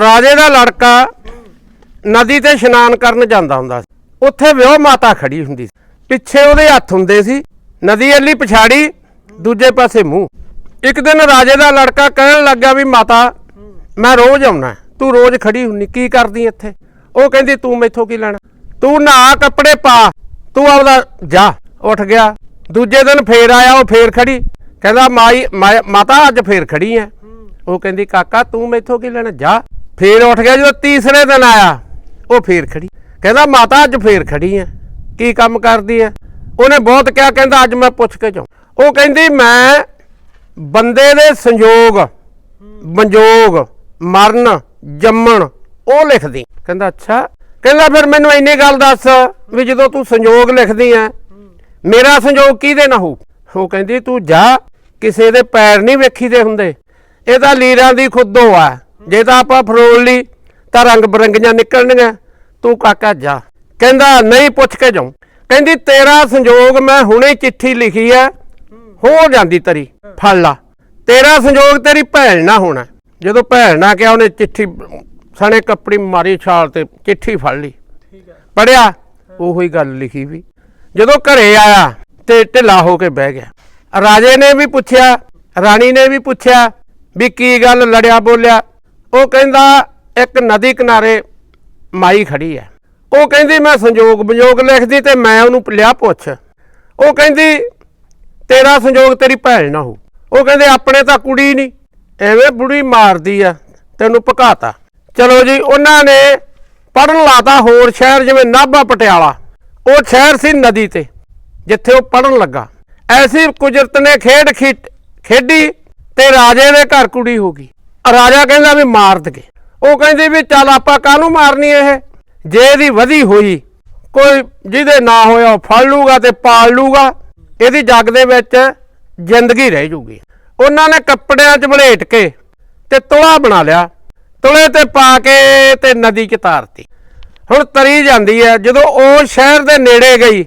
ਰਾਜੇ ਦਾ ਲੜਕਾ ਨਦੀ ਤੇ ਇਸ਼ਨਾਨ ਕਰਨ ਜਾਂਦਾ ਹੁੰਦਾ ਸੀ। ਉੱਥੇ ਵਿਆਹ ਮਾਤਾ ਖੜੀ ਹੁੰਦੀ ਸੀ। ਪਿੱਛੇ ਉਹਦੇ ਹੱਥ ਹੁੰਦੇ ਸੀ। ਨਦੀ ਅੱਲੀ ਪਛਾੜੀ, ਦੂਜੇ ਪਾਸੇ ਮੂੰਹ। ਇੱਕ ਦਿਨ ਰਾਜੇ ਦਾ ਲੜਕਾ ਕਹਿਣ ਲੱਗਾ ਵੀ, ਮਾਤਾ, ਮੈਂ ਰੋਜ਼ ਆਉਣਾ। ਤੂੰ ਰੋਜ਼ ਖੜੀ ਹੁੰਨੀ, ਕੀ ਕਰਦੀ ਇੱਥੇ? ਉਹ ਕਹਿੰਦੀ, ਤੂੰ ਮੈਥੋਂ ਕੀ ਲੈਣਾ? ਤੂੰ ਨਹਾ ਕੱਪੜੇ ਪਾ, ਤੂੰ ਆਪਦਾ ਜਾ। ਉੱਠ ਗਿਆ। ਦੂਜੇ ਦਿਨ ਫੇਰ ਆਇਆ, ਉਹ ਫੇਰ ਖੜੀ। ਕਹਿੰਦਾ, ਮਾਈ ਮਾ- ਮਾਤਾ, ਅੱਜ ਫੇਰ ਖੜੀ ਐ। ਉਹ ਕਹਿੰਦੀ, ਕਾਕਾ, ਤੂੰ ਮੈਥੋਂ ਕੀ ਲੈਣਾ? ਜਾ। ਫੇਰ ਉੱਠ ਗਿਆ ਜਦੋਂ ਤੀਸਰੇ ਦਿਨ ਆਇਆ, ਉਹ ਫੇਰ ਖੜੀ। ਕਹਿੰਦਾ, ਮਾਤਾ, ਅੱਜ ਫੇਰ ਖੜੀ ਐ। ਕੀ ਕੰਮ ਕਰਦੀ ਐ? ਉਹਨੇ ਬਹੁਤ ਕਿਹਾ, ਕਹਿੰਦਾ, ਅੱਜ ਮੈਂ ਪੁੱਛ ਕੇ ਜਾਉ ਉਹ ਕਹਿੰਦੀ, ਮੈਂ ਬੰਦੇ ਦੇ ਸੰਯੋਗ ਬੰਜੋਗ ਮਰਨ, ਜੰਮਣ, ਉਹ ਲਿਖਦੀ ਕਹਿੰਦਾ, ਅੱਛਾ। ਕਹਿੰਦਾ, ਫਿਰ ਮੈਨੂੰ ਇੰਨੀ ਗੱਲ ਦੱਸ ਵੀ ਜਦੋਂ ਤੂੰ ਸੰਯੋਗ ਲਿਖਦੀ ਐ, ਮੇਰਾ ਸੰਯੋਗ ਕਿਹਦੇ ਨਾਲ ਹੋ ਉਹ ਕਹਿੰਦੀ, ਤੂੰ ਜਾ, ਕਿਸੇ ਦੇ ਪੈਰ ਨਹੀਂ ਵੇਖੀਦੇ ਹੁੰਦੇ। ਇਹ ਤਾਂ ਲੀਰਾਂ ਦੀ ਖੁੱਦੋ ਆ। ਜੇ ਤਾਂ ਆਪਾਂ ਫਰੋਲ ਲਈ ਤਾਂ ਰੰਗ ਬਰੰਗੀਆਂ ਨਿਕਲਣਗੀਆਂ। ਤੂੰ ਕਾਕਾ ਜਾ। ਕਹਿੰਦਾ ਨਹੀਂ ਪੁੱਛ ਕੇ ਜਾਉ। ਕਹਿੰਦੀ ਤੇਰਾ ਸੰਯੋਗ ਮੈਂ ਹੁਣੇ ਚਿੱਠੀ ਲਿਖੀ ਐ। ਹੋ ਜਾਂਦੀ ਤਰੀ। ਫੜ ਲਾ। ਤੇਰਾ ਸੰਯੋਗ ਤੇਰੀ ਭੈਣ ਨਾ ਹੋਣਾ। ਜਦੋਂ ਭੈਣ ਨਾ ਕਿਹਾ ਉਹਨੇ ਚਿੱਠੀ ਸਣੇ ਕੱਪੜੀ ਮਾਰੀ ਛਾਲ ਤੇ ਚਿੱਠੀ ਫੜ ਲਈ। ਠੀਕ ਹੈ ਪੜਿਆ? ਉਹੋ ਹੀ ਗੱਲ ਲਿਖੀ ਵੀ। ਜਦੋਂ ਘਰੇ ਆਇਆ ਤੇ ਢਿੱਲਾ ਹੋ ਕੇ ਬਹਿ ਗਿਆ। ਰਾਜੇ ਨੇ ਵੀ ਪੁੱਛਿਆ ਰਾਣੀ ਨੇ ਵੀ ਪੁੱਛਿਆ ਵੀ ਕੀ ਗੱਲ ਲੜਿਆ ਬੋਲਿਆ? ਉਹ ਕਹਿੰਦਾ, ਇੱਕ ਨਦੀ ਕਿਨਾਰੇ ਮਾਈ ਖੜੀ ਹੈ। ਉਹ ਕਹਿੰਦੀ, ਮੈਂ ਸੰਜੋਗ, ਵਿਜੋਗ ਲਿਖਦੀ ਤੇ ਮੈਂ ਉਹਨੂੰ ਲਿਆ ਪੁੱਛ। ਉਹ ਕਹਿੰਦੀ, ਤੇਰਾ ਸੰਜੋਗ ਤੇਰੀ ਭੈਣ ਨਾ ਹੋ ਉਹ ਕਹਿੰਦੇ, ਆਪਣੇ ਤਾਂ ਕੁੜੀ ਨਹੀਂ, ਐਵੇਂ ਬੁੜੀ ਮਾਰਦੀ ਆ, ਤੈਨੂੰ ਭਕਾਤਾ। ਚਲੋ ਜੀ, ਉਹਨਾਂ ਨੇ ਪੜਨ ਲਾਤਾ ਹੋਰ ਸ਼ਹਿਰ, ਜਿਵੇਂ ਨਾਭਾ ਪਟਿਆਲਾ। ਉਹ ਸ਼ਹਿਰ ਸੀ ਨਦੀ ਤੇ, ਜਿੱਥੇ ਉਹ ਪੜਨ ਲੱਗਾ। ਐਸੀ ਕੁਦਰਤ ਨੇ ਖੇਡ ਖਿੱਟ- ਖੇਡੀ ਤੇ ਰਾਜੇ ਦੇ ਘਰ ਕੁੜੀ ਹੋ ਗਈ। ਰਾਜਾ ਕਹਿੰਦਾ ਵੀ ਮਾਰ ਦਗੇ ਉਹ ਕਹਿੰਦੇ ਵੀ ਚੱਲ ਆਪਾਂ ਕਾਹਨੂੰ ਮਾਰਨੀ ਇਹ? ਜੇ ਇਹਦੀ ਵਧੀ ਹੋਈ, ਕੋਈ ਜਿਹਦੇ ਨਾ ਹੋਇਆ ਉਹ ਫੜ ਲੂਗਾ ਤੇ ਪਾਲ ਲੂਗਾ। ਇਹਦੀ ਜੱਗ ਦੇ ਵਿੱਚ ਜ਼ਿੰਦਗੀ ਰਹਿ ਜੂਗੀ। ਉਹਨਾਂ ਨੇ ਕੱਪੜਿਆਂ 'ਚ ਵਲੇਟ ਕੇ ਤੇ ਤੁਲਾ ਬਣਾ ਲਿਆ। ਤੁਲੇ ਤੇ ਪਾ ਕੇ ਤੇ ਨਦੀ 'ਚ ਤਾਰਤੀ। ਹੁਣ ਤਰੀ ਜਾਂਦੀ ਹੈ। ਜਦੋਂ ਉਹ ਸ਼ਹਿਰ ਦੇ ਨੇੜੇ ਗਈ,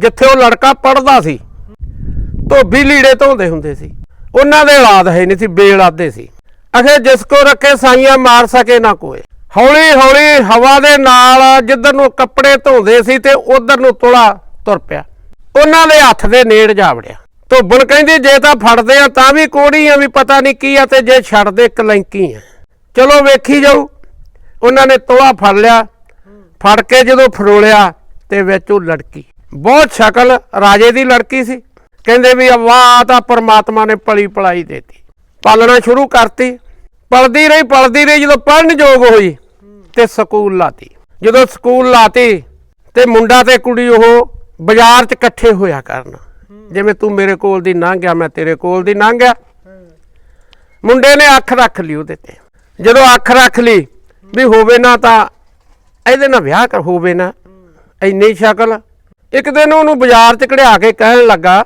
ਜਿੱਥੇ ਉਹ ਲੜਕਾ ਪੜਦਾ ਸੀ, ਧੋਬੀ ਲੀੜੇ ਧੋਂਦੇ ਹੁੰਦੇ ਸੀ। ਉਹਨਾਂ ਦੇ ਔਲਾਦ ਹੈ ਨਹੀਂ ਸੀ ਬੇਲਾਦੇ ਸੀ। ਅਖੇ ਜਿਸ ਕੋ ਰੱਖੇ ਸਾਈਆਂ ਮਾਰ ਸਕੇ ਨਾ ਕੋਏ। ਹੌਲੀ ਹੌਲੀ ਹਵਾ ਦੇ ਨਾਲ ਜਿੱਧਰ ਨੂੰ ਕੱਪੜੇ ਧੋਂਦੇ ਸੀ ਤੇ ਉਧਰ ਨੂੰ ਤੁਲਾ ਤੁਰ ਪਿਆ। ਉਹਨਾਂ ਦੇ ਹੱਥ ਦੇ ਨੇੜ ਜਾ ਵੜਿਆ। ਧੋਬਣ ਕਹਿੰਦੀ, ਜੇ ਤਾਂ ਫੜਦੇ ਆ ਤਾਂ ਵੀ ਕੋੜੀ ਆ, ਵੀ ਪਤਾ ਨਹੀਂ ਕੀ ਆ ਤੇ ਜੇ ਛੱਡਦੇ ਕਲੰਕੀ ਆ। ਚਲੋ ਵੇਖੀ ਜਾਊ। ਉਹਨਾਂ ਨੇ ਤੋਲਾ ਫੜ ਲਿਆ। ਫੜ ਕੇ ਜਦੋਂ ਫਰੋਲਿਆ ਤੇ ਵਿੱਚ ਉਹ ਲੜਕੀ। ਬਹੁਤ ਸ਼ਕਲ ਰਾਜੇ ਦੀ ਲੜਕੀ ਸੀ। ਕਹਿੰਦੇ ਵੀ ਵਾਹ ਤਾਂ ਪਰਮਾਤਮਾ ਨੇ ਪਲੀ ਪਲਾਈ ਦੇਤੀ। ਪਾਲਣਾ ਸ਼ੁਰੂ ਕਰਤੀ। ਪਲਦੀ ਰਹੀ ਪਲਦੀ ਰਹੀ, ਜਦੋਂ ਪੜਨ ਯੋਗ ਹੋਈ ਤੇ ਸਕੂਲ ਲਾਤੀ। ਜਦੋਂ ਸਕੂਲ ਲਾਤੀ ਤੇ ਮੁੰਡਾ ਤੇ ਕੁੜੀ ਉਹ ਬਾਜ਼ਾਰ 'ਚ ਇਕੱਠੇ ਹੋਇਆ ਕਰਨ। ਜਿਵੇਂ ਤੂੰ ਮੇਰੇ ਕੋਲ ਦੀ ਲੰਘ ਗਿਆ ਮੈਂ ਤੇਰੇ ਕੋਲ ਦੀ ਲੰਘ ਗਿਆ ਮੁੰਡੇ ਨੇ ਅੱਖ ਰੱਖ ਲਈ ਉਹਦੇ ਤੇ। ਜਦੋਂ ਅੱਖ ਰੱਖ ਲਈ ਵੀ ਹੋਵੇ ਨਾ ਤਾਂ ਇਹਦੇ ਨਾਲ ਵਿਆਹ ਕਰ, ਹੋਵੇ ਨਾ। ਇੰਨੀ ਸ਼ਕਲ। ਇੱਕ ਦਿਨ ਉਹਨੂੰ ਬਾਜ਼ਾਰ 'ਚ ਕਢਿਆ ਕੇ ਕਹਿਣ ਲੱਗਾ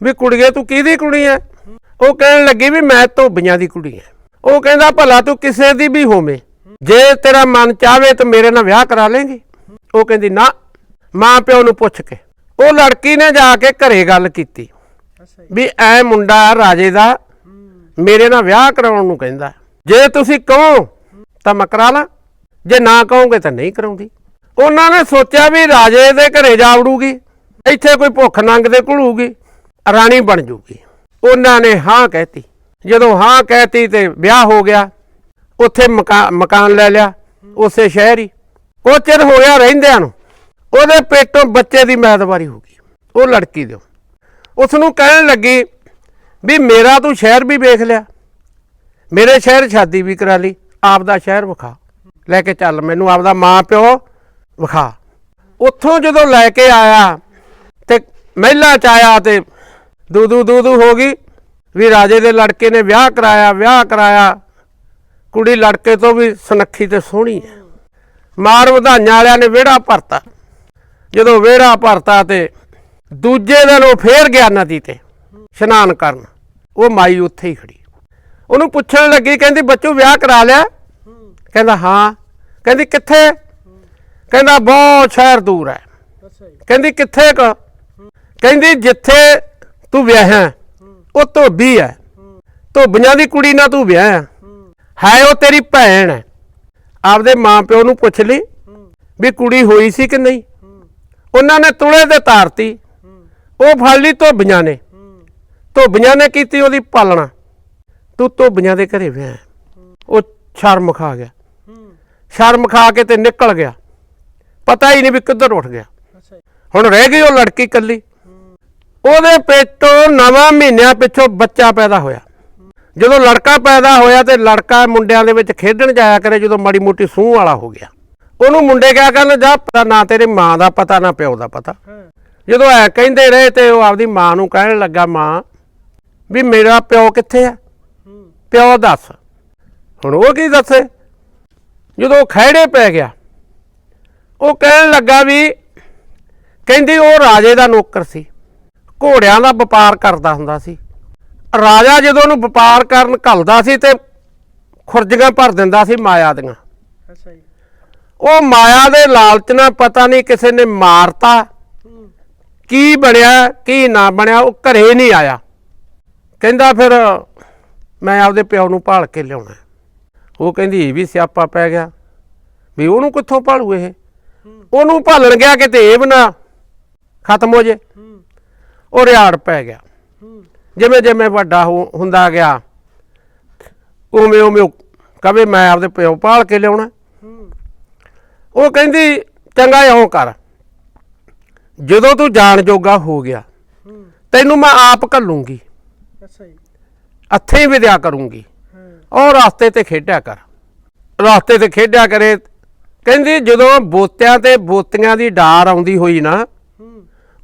ਵੀ ਕੁੜੀਏ, ਤੂੰ ਕਿਹਦੀ ਕੁੜੀ ਐ? ਉਹ ਕਹਿਣ ਲੱਗੀ ਵੀ ਮੈਂ ਧੋਬੀਆਂ ਦੀ ਕੁੜੀ ਐ। ਉਹ ਕਹਿੰਦਾ, ਭਲਾ ਤੂੰ ਕਿਸੇ ਦੀ ਵੀ ਹੋਵੇਂ। ਜੇ ਤੇਰਾ ਮਨ ਚਾਹਵੇ ਤਾਂ ਮੇਰੇ ਨਾਲ ਵਿਆਹ ਕਰਾ ਲੇਂਗੀ। ਉਹ ਕਹਿੰਦੀ, ਨਾ, ਮਾਂ ਪਿਓ ਨੂੰ ਪੁੱਛ ਕੇ। ਉਹ ਲੜਕੀ ਨੇ ਜਾ ਕੇ ਘਰੇ ਗੱਲ ਕੀਤੀ। ਵੀ ਐ ਮੁੰਡਾ ਰਾਜੇ ਦਾ, ਮੇਰੇ ਨਾਲ ਵਿਆਹ ਕਰਾਉਣ ਨੂੰ ਕਹਿੰਦਾ। ਜੇ ਤੁਸੀਂ ਕਹੋ ਤਾਂ ਮੈਂ ਕਰਾ ਲਾਂ। ਜੇ ਨਾ ਕਹੋਗੇ ਤਾਂ ਨਹੀਂ ਕਰਾਉਂਦੀ। ਉਹਨਾਂ ਨੇ ਸੋਚਿਆ ਵੀ ਰਾਜੇ ਦੇ ਘਰੇ ਜਾ ਵੜੂਗੀ। ਇੱਥੇ ਕੋਈ ਭੁੱਖ ਨੰਗ ਦੇ ਘੁਲੂਗੀ। ਰਾਣੀ ਬਣ ਜੂਗੀ। ਉਹਨਾਂ ਨੇ ਹਾਂ ਕਹਿਤੀ। ਜਦੋਂ ਹਾਂ ਕਹਿਤੀ ਤੇ ਵਿਆਹ ਹੋ ਗਿਆ, ਉੱਥੇ ਮਕਾ- ਮਕਾਨ ਲੈ ਲਿਆ, ਉਸੇ ਸ਼ਹਿਰ ਹੀ। ਉਹ ਚਿਰ ਹੋ ਗਿਆ ਰਹਿੰਦਿਆਂ ਨੂੰ। ਉਹਦੇ ਪੇਟੋਂ ਬੱਚੇ ਦੀ ਮੈਦਵਾਰੀ ਹੋ ਗਈ। ਉਹ ਲੜਕੀ ਦੇ। ਉਸ ਨੂੰ ਕਹਿਣ ਲੱਗੀ ਵੀ ਮੇਰਾ ਤੂੰ ਸ਼ਹਿਰ ਵੀ ਵੇਖ ਲਿਆ। ਮੇਰੇ ਸ਼ਹਿਰ ਸ਼ਾਦੀ ਵੀ ਕਰਾ ਲਈ। ਆਪਦਾ ਸ਼ਹਿਰ ਵਿਖਾ। ਲੈ ਕੇ ਚੱਲ ਮੈਨੂੰ ਆਪਦਾ ਮਾਂ ਪਿਓ ਵਿਖਾ। ਉੱਥੋਂ ਜਦੋਂ ਲੈ ਕੇ ਆਇਆ ਤੇ ਮਹਿਲਾ ਚ ਆਇਆ ਤੇ ਦੂ ਦੂ ਦੂ ਦੂ ਹੋ ਗਈ। ਵੀ ਰਾਜੇ ਦੇ ਲੜਕੇ ਨੇ ਵਿਆਹ ਕਰਾਇਆ ਵਿਆਹ ਕਰਾਇਆ। ਕੁੜੀ ਲੜਕੇ ਤੋਂ ਵੀ ਸੁਨੱਖੀ ਤੇ ਸੋਹਣੀ ਹੈ। ਮਾਰ ਵਧਾਈਆਂ ਵਾਲਿਆਂ ਨੇ ਵਿਹੜਾ ਭਰਤਾ। ਜਦੋਂ ਵਿਹੜਾ ਭਰਤਾ ਤੇ ਦੂਜੇ ਦਿਨ ਉਹ ਫੇਰ ਗਿਆ ਨਦੀ ਤੇ ਇਸ਼ਨਾਨ ਕਰਨ। ਉਹ ਮਾਈ ਉੱਥੇ ਹੀ ਖੜੀ। ਉਹਨੂੰ ਪੁੱਛਣ ਲੱਗੀ ਕਹਿੰਦੀ ਬੱਚੂ ਵਿਆਹ ਕਰਾ ਲਿਆ? ਕਹਿੰਦਾ ਹਾਂ। ਕਹਿੰਦੀ ਕਿੱਥੇ? ਕਹਿੰਦਾ ਬਹੁਤ ਸ਼ਹਿਰ ਦੂਰ ਹੈ। ਕਹਿੰਦੀ ਕਿੱਥੇ ਕਹਿੰਦੀ ਜਿੱਥੇ ਤੂੰ ਵਿਆਹਿਆ ਉਹ ਧੋਬੀ ਹੈ। ਧੋਬੀਆਂ ਦੀ ਕੁੜੀ ਨਾਲ ਤੂੰ ਵਿਆਹਿਆ ਹੈ। ਉਹ ਤੇਰੀ ਭੈਣ ਹੈ। ਆਪਦੇ ਮਾਂ ਪਿਓ ਨੂੰ ਪੁੱਛ ਲਈ ਵੀ ਕੁੜੀ ਹੋਈ ਸੀ ਕਿ ਨਹੀਂ। ਉਹਨਾਂ ਨੇ ਤੁਲੇ ਤੇ ਤਾਰਤੀ। ਉਹ ਫੜ ਲਈ ਧੋਬੀਆਂ ਨੇ। ਧੋਬੀਆਂ ਨੇ ਕੀਤੀ ਉਹਦੀ ਪਾਲਣਾ। ਤੂੰ ਧੋਬੀਆਂ ਦੇ ਘਰੇ ਵਿਆਹ ਉਹ ਸ਼ਰਮ ਖਾ ਗਿਆ। ਸ਼ਰਮ ਖਾ ਕੇ ਤੇ ਨਿਕਲ ਗਿਆ। ਪਤਾ ਹੀ ਨਹੀਂ ਵੀ ਕਿੱਧਰ ਉੱਠ ਗਿਆ। ਅੱਛਾ ਜੀ। ਹੁਣ ਰਹਿ ਗਈ ਉਹ ਲੜਕੀ ਕੱਲੀ ਉਹਦੇ ਪੇਟੋਂ ਨਵਾਂ ਮਹੀਨਿਆਂ ਪਿੱਛੋਂ ਬੱਚਾ ਪੈਦਾ ਹੋਇਆ। ਜਦੋਂ ਲੜਕਾ ਪੈਦਾ ਹੋਇਆ ਤੇ ਲੜਕਾ ਮੁੰਡਿਆਂ ਦੇ ਵਿੱਚ ਖੇਡਣ ਜਾਇਆ ਕਰੇ, ਜਦੋਂ ਮਾੜੀ ਮੋਟੀ ਸੂਹ ਵਾਲਾ ਹੋ ਗਿਆ। ਉਹਨੂੰ ਮੁੰਡੇ ਕਿਹਾ ਕਰਨ, ਜਾ ਪਤਾ ਨਾ ਤੇਰੇ ਮਾਂ ਦਾ ਪਤਾ, ਨਾ ਪਿਓ ਦਾ ਪਤਾ। ਜਦੋਂ ਐ ਕਹਿੰਦੇ ਰਹੇ ਤੇ ਉਹ ਆਪਦੀ ਮਾਂ ਨੂੰ ਕਹਿਣ ਲੱਗਾ, ਮਾਂ, ਵੀ ਮੇਰਾ ਪਿਓ ਕਿੱਥੇ ਆ? ਪਿਓ ਦੱਸ। ਹੁਣ ਉਹ ਕੀ ਦੱਸੇ? ਜਦੋਂ ਉਹ ਖਹਿੜੇ ਪੈ ਗਿਆ, ਉਹ ਕਹਿਣ ਲੱਗਾ ਵੀ, ਕਹਿੰਦੀ ਉਹ ਰਾਜੇ ਦਾ ਨੌਕਰ ਸੀ। ਘੋੜਿਆਂ ਦਾ ਵਪਾਰ ਕਰਦਾ ਹੁੰਦਾ ਸੀ। ਰਾਜਾ ਜਦੋਂ ਉਹਨੂੰ ਵਪਾਰ ਕਰਨ ਘੱਲਦਾ ਸੀ ਤੇ ਖੁਰਜੀਆਂ ਭਰ ਦਿੰਦਾ ਸੀ ਮਾਇਆ ਦੀਆਂ। ਅੱਛਾ ਜੀ। ਉਹ ਮਾਇਆ ਦੇ ਲਾਲਚ ਨਾਲ ਪਤਾ ਨਹੀਂ ਕਿਸੇ ਨੇ ਮਾਰਤਾ ਕੀ ਬਣਿਆ ਕੀ ਨਾ ਬਣਿਆ ਉਹ ਘਰੇ ਨਹੀਂ ਆਇਆ। ਕਹਿੰਦਾ ਫਿਰ ਮੈਂ ਆਪਦੇ ਪਿਓ ਨੂੰ ਭਾਲ ਕੇ ਲਿਆਉਣਾ। ਉਹ ਕਹਿੰਦੀ ਇਹ ਵੀ ਸਿਆਪਾ ਪੈ ਗਿਆ। ਵੀ ਉਹਨੂੰ ਕਿੱਥੋਂ ਭਾਲੂ ਇਹ? ਉਹਨੂੰ ਭਾਲਣ ਗਿਆ ਕਿਤੇ ਇਹ ਬਣਾ ਖਤਮ ਹੋ ਜੇ। ਉਹ ਰਿਆੜ ਪੈ ਗਿਆ। ਜਿਵੇਂ ਜਿਵੇਂ ਵੱਡਾ ਹੁੰਦਾ ਗਿਆ ਉਵੇਂ ਉਵੇਂ ਕਵੇ ਮੈਂ ਆਪਦੇ ਪਿਓ ਭਾਲ ਕੇ ਲਿਆਉਣਾ। ਉਹ ਕਹਿੰਦੀ ਚੰਗਾ ਇਉਂ ਕਰ। ਜਦੋਂ ਤੂੰ ਜਾਣ ਜੋਗਾ ਹੋ ਗਿਆ ਤੈਨੂੰ ਮੈਂ ਆਪ ਘੱਲੂੰਗੀ। ਅੱਛਾ ਜੀ। ਹੀ ਵਿਦਿਆ ਕਰੂੰਗੀ। ਉਹ ਰਸਤੇ ਤੇ ਖੇਡਿਆ ਕਰ। ਰਸਤੇ ਤੇ ਖੇਡਿਆ ਕਰੇ। ਕਹਿੰਦੀ ਜਦੋਂ ਬੋਤਿਆਂ ਤੇ ਬੋਤੀਆਂ ਦੀ ਡਾਰ ਆਉਂਦੀ ਹੋਈ ਨਾ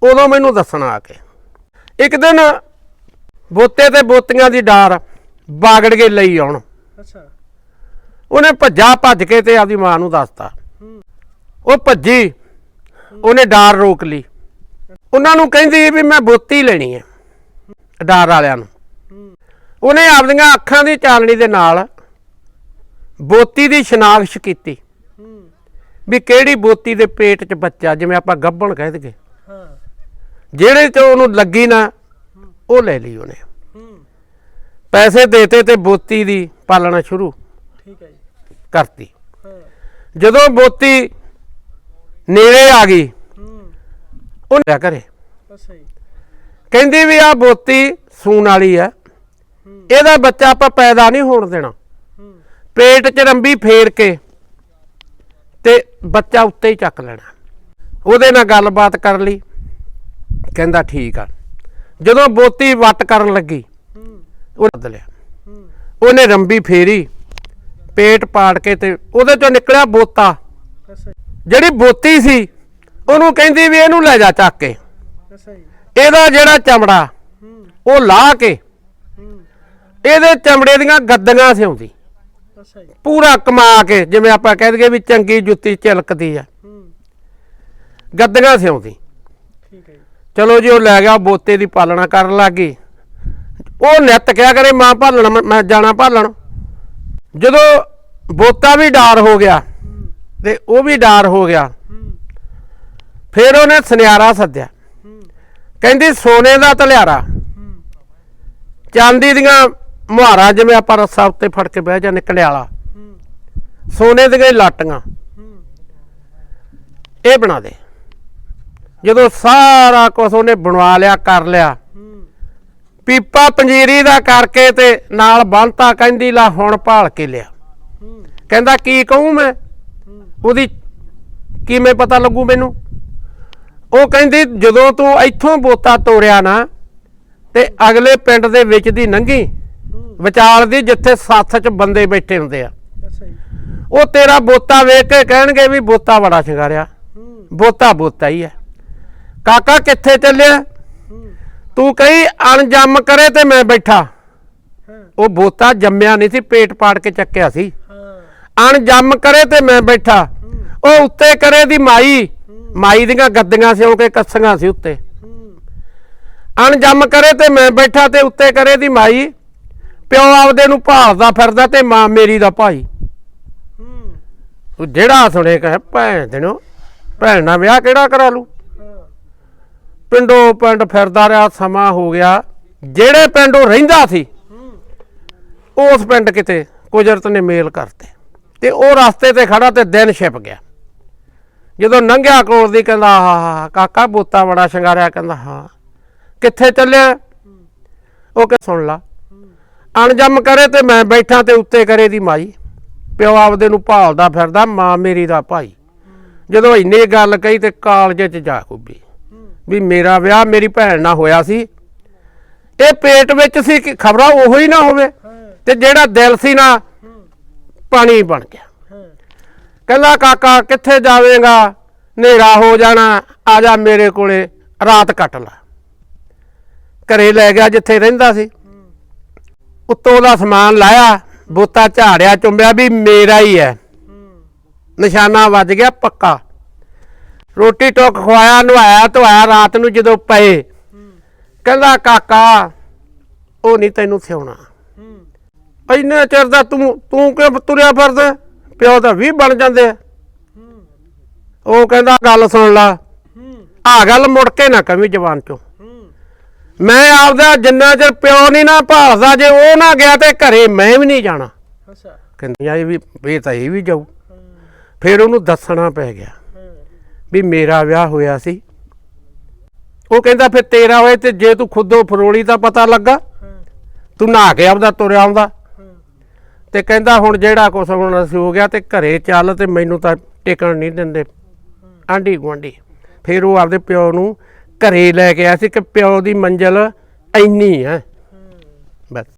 ਉਦੋਂ ਮੈਨੂੰ ਦੱਸਣਾ ਆ ਕੇ। ਇੱਕ ਦਿਨ ਬੋਤੇ ਤੇ ਬੋਤੀਆਂ ਦੀ ਡਾਰ ਬਾਗੜ ਕੇ ਲਈ ਆਉਣ। ਅੱਛਾ। ਉਹਨੇ ਭੱਜਾ ਭੱਜ ਕੇ ਤੇ ਆਪਦੀ ਮਾਂ ਨੂੰ ਦੱਸਤਾ। ਉਹ ਭੱਜੀ ਉਹਨੇ ਡਾਰ ਰੋਕ ਲਈ। ਉਹਨਾਂ ਨੂੰ ਕਹਿੰਦੀ ਵੀ ਮੈਂ ਬੋਤੀ ਲੈਣੀ ਹੈ ਡਾਰ ਵਾਲਿਆਂ ਨੂੰ। ਉਹਨੇ ਆਪਦੀਆਂ ਅੱਖਾਂ ਦੀ ਚਾਨਣੀ ਦੇ ਨਾਲ ਬੋਤੀ ਦੀ ਸ਼ਨਾਖਤ ਕੀਤੀ। ਵੀ ਕਿਹੜੀ ਬੋਤੀ ਦੇ ਪੇਟ 'ਚ ਬੱਚਾ ਜਿਵੇਂ ਆਪਾਂ ਗੱਭਣ ਕਹਿ ਦਈਏ। ਜਿਹੜੇ 'ਚ ਉਹਨੂੰ ਲੱਗੀ ਨਾ ਉਹ ਲੈ ਲਈ ਉਹਨੇ। ਪੈਸੇ ਦੇਤੇ ਤੇ ਬੋਤੀ ਦੀ ਪਾਲਣਾ ਸ਼ੁਰੂ ਠੀਕ ਹੈ ਜੀ। ਕਰਤੀ। ਜਦੋਂ ਬੋਤੀ ਨੇੜੇ ਆ ਗਈ ਉਹ ਲਿਆ ਕਰੇ ਕਹਿੰਦੀ ਵੀ ਆ ਬੋਤੀ ਸੂਣ ਵਾਲੀ ਆ ਇਹਦਾ ਬੱਚਾ ਆਪਾਂ ਪੈਦਾ ਨਹੀਂ ਹੋਣ ਦੇਣਾ। ਪੇਟ 'ਚ ਰੰਬੀ ਫੇਰ ਕੇ ਤੇ ਬੱਚਾ ਉੱਤੇ ਹੀ ਚੱਕ ਲੈਣਾ। ਉਹਦੇ ਨਾਲ ਗੱਲਬਾਤ ਕਰ ਲਈ। ਕਹਿੰਦਾ ਠੀਕ ਆ। ਜਦੋਂ ਬੋਤੀ ਵੱਟ ਕਰਨ ਲੱਗੀ ਉਹ ਬਦਲਿਆ। ਉਹਨੇ ਰੰਬੀ ਫੇਰੀ ਪੇਟ ਪਾੜ ਕੇ ਤੇ ਉਹਦੇ ਚੋਂ ਨਿਕਲਿਆ ਬੋਤਾ। ਜਿਹੜੀ ਬੋਤੀ ਸੀ ਉਹਨੂੰ ਕਹਿੰਦੀ ਵੀ ਇਹਨੂੰ ਲੈ ਜਾ ਚੱਕ ਕੇ। ਇਹਦਾ ਜਿਹੜਾ ਚਮੜਾ ਉਹ ਲਾਹ ਕੇ ਇਹਦੇ ਚਮੜੇ ਦੀਆਂ ਗੱਦੀਆਂ ਸਿਉਂਦੀ। ਪੂਰਾ ਕਮਾ ਕੇ ਜਿਵੇਂ ਆਪਾਂ ਕਹਿ ਦਈਏ ਵੀ ਚੰਗੀ ਜੁੱਤੀ ਝਲਕਦੀ ਆ। ਗੱਦੀਆਂ ਸਿਉਂਦੀ। ਠੀਕ ਹੈ ਜੀ। ਚਲੋ ਜੀ, ਉਹ ਲੈ ਗਿਆ ਬੋਤੇ ਦੀ ਪਾਲਣਾ ਕਰਨ ਲੱਗੀ। ਉਹ ਨਿੱਤ ਕਿਹਾ ਕਰੇ, ਮਾਂ ਭਾਲਣ, ਮੈਂ- ਜਾਣਾ ਭਾਲਣ। ਜਦੋਂ ਬੋਤਾ ਵੀ ਡਾਰ ਹੋ ਗਿਆ ਤੇ ਉਹ ਵੀ ਡਾਰ ਹੋ ਗਿਆ, ਫਿਰ ਉਹਨੇ ਸੁਨਿਆਰਾ ਸੱਦਿਆ। ਕਹਿੰਦੀ, ਸੋਨੇ ਦਾ ਤਲਿਆਰਾ। ਚਾਂਦੀ ਦੀਆਂ ਮੁਹਾਰਾਂ ਜਿਵੇਂ ਆਪਾਂ ਰੱਸਾ ਉੱਤੇ ਫੜ ਕੇ ਬਹਿ ਜਾਂਦੇ, ਕਲਿਆਲਾ। ਸੋਨੇ ਦੀਆਂ ਲਾਟੀਆਂ। ਇਹ ਬਣਾ ਦੇ। ਜਦੋਂ ਸਾਰਾ ਕੁਝ ਉਹਨੇ ਬਣਵਾ ਲਿਆ ਕਰ ਲਿਆ। ਪੀਪਾ ਪੰਜੀਰੀ ਦਾ ਕਰਕੇ ਤੇ ਨਾਲ ਬੰਨਤਾ ਕਹਿੰਦੀ ਲਾ ਹੁਣ ਭਾਲ ਕੇ ਲਿਆ। ਕਹਿੰਦਾ ਕੀ ਕਹੂੰ ਮੈਂ? ਉਹਦੀ ਕਿਵੇਂ ਪਤਾ ਲੱਗੂ ਮੈਨੂੰ? ਉਹ ਕਹਿੰਦੀ ਜਦੋਂ ਤੂੰ ਇੱਥੋਂ ਬੋਤਾ ਤੋੜਿਆ ਨਾ ਤੇ ਅਗਲੇ ਪਿੰਡ ਦੇ ਵਿੱਚ ਦੀ ਹੂੰ ਵਿਚਾਲ ਦੀ ਜਿੱਥੇ ਸੱਥ 'ਚ ਬੰਦੇ ਬੈਠੇ ਹੁੰਦੇ ਆ। ਉਹ ਤੇਰਾ ਬੋਤਾ ਵੇਖ ਕੇ ਕਹਿਣਗੇ ਵੀ ਬੋਤਾ ਬੜਾ ਸ਼ਿੰਗਾਰਿਆ। ਬੋਤਾ ਬੋਤਾ ਹੀ ਹੈ ਕਾਕਾ ਕਿੱਥੇ ਚੱਲਿਆ? ਤੂੰ ਕਹੀ ਅਣਜੰਮ ਕਰੇ ਤੇ ਮੈਂ ਬੈਠਾ। ਉਹ ਬੋਤਾ ਜੰਮਿਆ ਨਹੀਂ ਸੀ ਪੇਟ ਪਾੜ ਕੇ ਚੱਕਿਆ ਸੀ। ਹਾਂ। ਅਣਜੰਮ ਕਰੇ ਤੇ ਮੈਂ ਬੈਠਾ। ਉਹ ਉੱਤੇ ਕਰੇ ਦੀ ਮਾਈ। ਮਾਈ ਦੀਆਂ ਗੱਦੀਆਂ ਸਿਉਂ ਕੇ ਕੱਸੀਆਂ ਸੀ ਉੱਤੇ। ਅਣਜੰਮ ਕਰੇ ਤੇ ਮੈਂ ਬੈਠਾ ਤੇ ਉੱਤੇ ਕਰੇ ਦੀ ਮਾਈ। ਪਿਓ ਆਪਦੇ ਨੂੰ ਭਾਲਦਾ ਫਿਰਦਾ ਤੇ ਮਾਂ ਮੇਰੀ ਦਾ ਭਾਈ। ਹੂੰ। ਉਹ ਜਿਹੜਾ ਸੁਣੇ ਕਹੇ ਭੈਣ ਦੇਣੋ ਭੈਣ ਨਾਲ ਵਿਆਹ ਕਿਹੜਾ ਕਰਾ ਲੂ ਪਿੰਡੋਂ ਪਿੰਡ ਫਿਰਦਾ ਰਿਹਾ, ਸਮਾਂ ਹੋ ਗਿਆ। ਜਿਹੜੇ ਪਿੰਡ ਉਹ ਰਹਿੰਦਾ ਸੀ, ਉਸ ਪਿੰਡ ਕਿਤੇ ਕੁਜਰਤ ਨੇ ਮੇਲ ਕਰਤੇ। ਤੇ ਉਹ ਰਸਤੇ ਤੇ ਖੜਾ ਤੇ ਦਿਨ ਛਿਪ ਗਿਆ। ਜਦੋਂ ਲੰਘਿਆ ਕੋਲ ਦੀ ਕਹਿੰਦਾ ਆਹ ਕਾਕਾ ਬੋਤਾ ਬੜਾ ਸ਼ਿੰਗਾਰਿਆ। ਕਹਿੰਦਾ, ਹਾਂ, ਕਿੱਥੇ ਚੱਲਿਆ? ਉਹ ਕਿ ਸੁਣ ਲਾ। ਅਣਜੰਮ ਕਰੇ ਤੇ ਮੈਂ ਬੈਠਾ ਤੇ ਉੱਤੇ ਕਰੇ ਦੀ ਮਾਈ। ਪਿਓ ਆਪਦੇ ਨੂੰ ਭਾਲਦਾ ਫਿਰਦਾ, ਮਾਂ ਮੇਰੀ ਦਾ ਭਾਈ। ਜਦੋਂ ਇੰਨੀ ਗੱਲ ਕਹੀ ਤੇ ਕਾਲਜੇ 'ਚ ਜਾ ਖੁੱਬੀ ਵੀ ਮੇਰਾ ਵਿਆਹ ਮੇਰੀ ਭੈਣ ਨਾਲ ਹੋਇਆ ਸੀ। ਇਹ ਪੇਟ ਵਿੱਚ ਸੀ ਕਿ ਖਬਰਾਂ ਉਹੋ ਹੀ ਨਾ ਹੋਵੇ ਤੇ ਜਿਹੜਾ ਦਿਲ ਸੀ ਨਾ ਪਾਣੀ ਬਣ ਗਿਆ। ਕਹਿੰਦਾ, ਕਾਕਾ, ਕਿੱਥੇ ਜਾਵੇਂਗਾ? ਹਨੇਰਾ ਹੋ ਜਾਣਾ। ਆ ਜਾ ਮੇਰੇ ਕੋਲੇ, ਰਾਤ ਕੱਟ ਲੈ। ਘਰੇ ਲੈ ਗਿਆ ਜਿੱਥੇ ਰਹਿੰਦਾ ਸੀ। ਉੱਤੋਂ ਦਾ ਸਮਾਨ ਲਾਇਆ, ਬੋਤਾ ਝਾੜਿਆ, ਚੁੰਬਿਆ ਵੀ ਮੇਰਾ ਹੀ ਹੈ। ਨਿਸ਼ਾਨਾ ਵੱਜ ਗਿਆ ਪੱਕਾ। ਰੋਟੀ ਟੋਕ ਖਵਾਇਆ ਨਵਾਇਆ ਧਵਾਇਆ ਰਾਤ ਨੂੰ ਜਦੋਂ ਪਏ। ਕਹਿੰਦਾ ਕਾਕਾ ਉਹ ਨਹੀਂ ਤੈਨੂੰ ਸਿਉਣਾ। ਇੰਨੇ ਚਿਰ ਦਾ ਤੂੰ ਤੂੰ ਕਿਉਂ ਤੁਰਿਆ ਫਿਰਦਾ? ਪਿਓ ਤਾਂ 20 ਬਣ ਜਾਂਦੇ ਆ। ਉਹ ਕਹਿੰਦਾ ਗੱਲ ਸੁਣ ਲਾ। ਆ ਗੱਲ ਮੁੜ ਕੇ ਨਾ ਕਵੀ ਜ਼ਬਾਨ ਚੋਂ। ਮੈਂ ਆਪਦਾ ਜਿੰਨਾ ਚਿਰ ਪਿਓ ਨਹੀਂ ਨਾ ਭਾਲਦਾ ਜੇ ਉਹ ਨਾ ਗਿਆ ਤੇ ਘਰੇ ਮੈਂ ਵੀ ਨਹੀਂ ਜਾਣਾ। ਅੱਛਾ। ਕਹਿੰਦੀ ਆ ਇਹ ਵੀ ਇਹ ਤਾਂ ਇਹ ਵੀ ਜਾਊ। ਫਿਰ ਉਹਨੂੰ ਦੱਸਣਾ ਪੈ ਗਿਆ। ਵੀ ਮੇਰਾ ਵਿਆਹ ਹੋਇਆ ਸੀ। ਉਹ ਕਹਿੰਦਾ, ਫਿਰ ਤੇਰਾ ਹੋਏ ਤੇ ਜੇ ਤੂੰ ਖੁਦੋਂ ਫਰੋਲੀ ਤਾਂ ਪਤਾ ਲੱਗਾ, ਤੂੰ ਨਹਾ ਕੇ ਆਪਦਾ ਤੁਰਿਆ ਆਉਂਦਾ। ਤੇ ਕਹਿੰਦਾ, ਹੁਣ ਜਿਹੜਾ ਕੁਛ ਹੁਣ ਅਸੀਂ ਹੋ ਗਿਆ ਤੇ ਘਰੇ ਚੱਲ ਤੇ ਮੈਨੂੰ ਤਾਂ ਟਿਕਣ ਨਹੀਂ ਦਿੰਦੇ। ਆਂਢੀ ਗੁਆਂਢੀ। ਫਿਰ ਉਹ ਆਪਦੇ ਪਿਓ ਨੂੰ ਘਰੇ ਲੈ ਕੇ ਆਇਆ ਸੀ ਕਿ ਪਿਓ ਦੀ ਮੰਜ਼ਲ ਇੰਨੀ ਹੈ। ਬਸ।